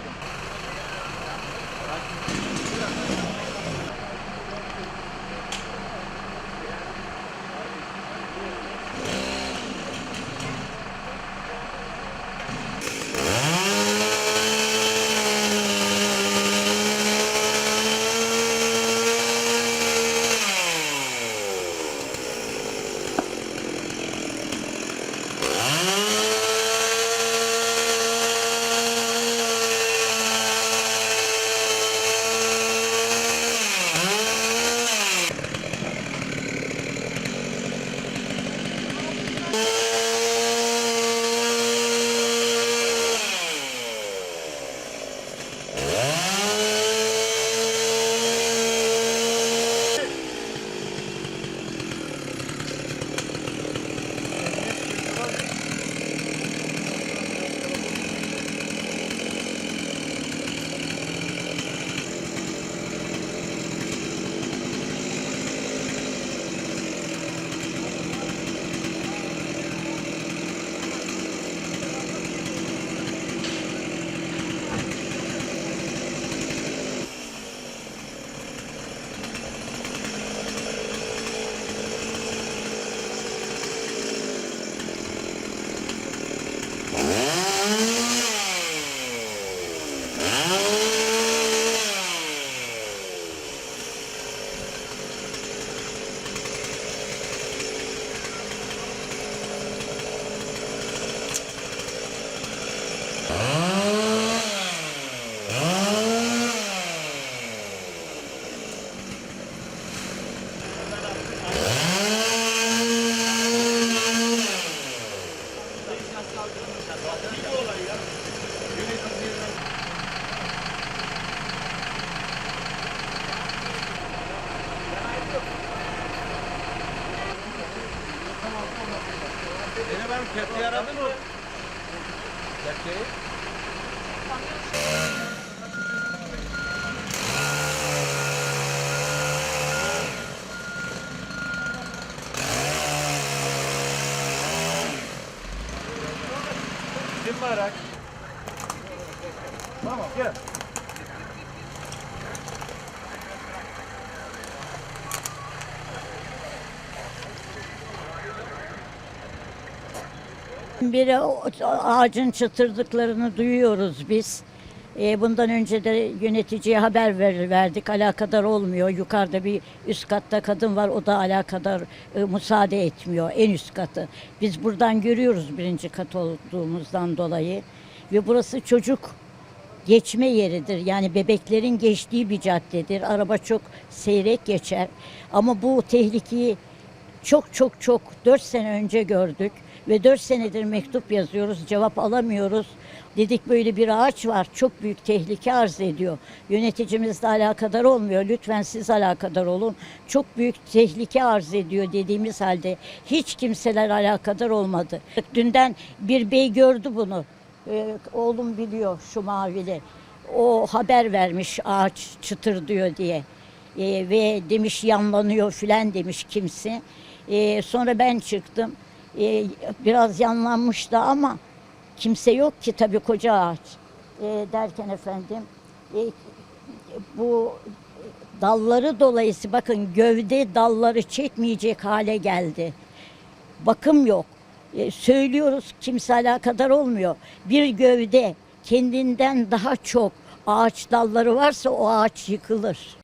Chicago. Ben kepçeyi aradın mı? Kepçeyi? Kim var? Tamam gel. Biri ağacın çıtırdıklarını duyuyoruz biz. E, bundan önce de yöneticiye haber ver, verdik. Alakadar olmuyor. Yukarıda bir üst katta kadın var. O da alakadar e, müsaade etmiyor. En üst katı. Biz buradan görüyoruz birinci kat olduğumuzdan dolayı. Ve burası çocuk geçme yeridir. Yani bebeklerin geçtiği bir caddedir. Araba çok seyrek geçer. Ama bu tehlikeyi çok çok çok 4 sene önce gördük ve 4 senedir mektup yazıyoruz, cevap alamıyoruz. Dedik böyle bir ağaç var, çok büyük tehlike arz ediyor. Yöneticimizle alakadar olmuyor, lütfen siz alakadar olun. Çok büyük tehlike arz ediyor dediğimiz halde hiç kimseler alakadar olmadı. Dünden bir bey gördü bunu, Ee, oğlum biliyor şu mavili. O haber vermiş ağaç çıtır diyor diye. Ee, ve demiş yanlanıyor filan demiş kimse. Ee, sonra ben çıktım. Ee, biraz yanlanmıştı ama kimse yok ki tabii koca ağaç. Ee, derken efendim e, bu dalları dolayısı bakın gövde dalları çekmeyecek hale geldi. Bakım yok. E, söylüyoruz kimse alakadar olmuyor. Bir gövde kendinden daha çok ağaç dalları varsa o ağaç yıkılır.